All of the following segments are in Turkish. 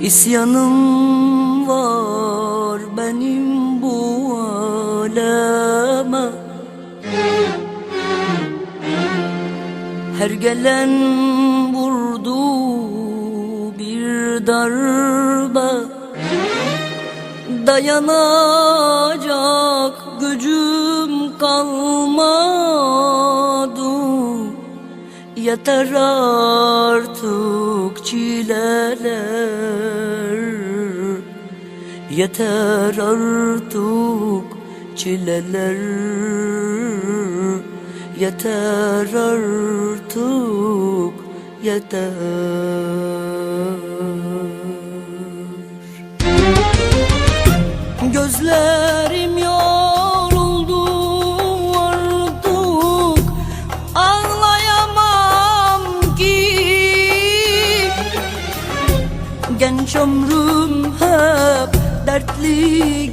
İsyanım var benim bu aleme. Her gelen vurdu bir darbe. Dayanacak gücüm kalmadı. Yeter artık çileler Yeter artık çileler. Yeter artık yeter. Gözlerim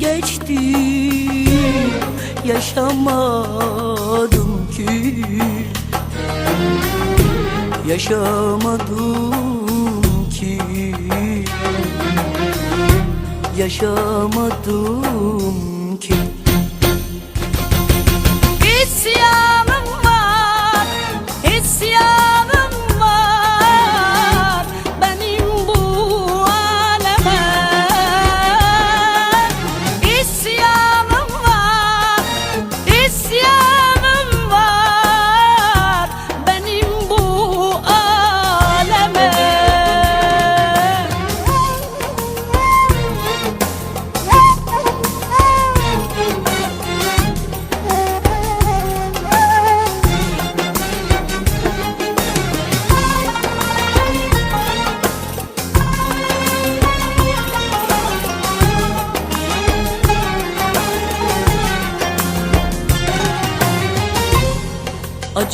geçti. Yaşamadım ki. Yaşamadım ki. Yaşamadım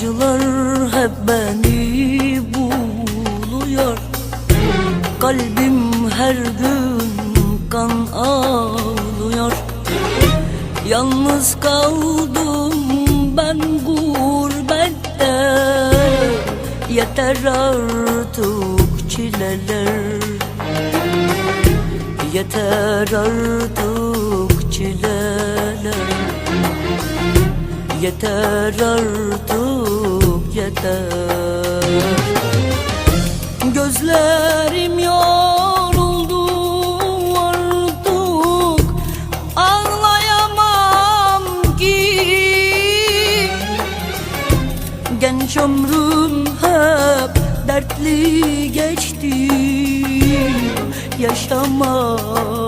Acılar hep beni buluyor. Kalbim her gün kan ağlıyor Yalnız kaldım ben gurbette. Yeter artık çileler. Yeter artık çileler Yeter artık yeter. Gözlerim yoruldu artık. Ağlayamam ki. Genç ömrüm hep dertli geçti. Yaşamadım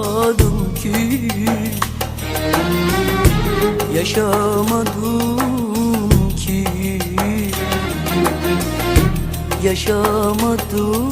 ki Yaşamadım ki. Yaşamadım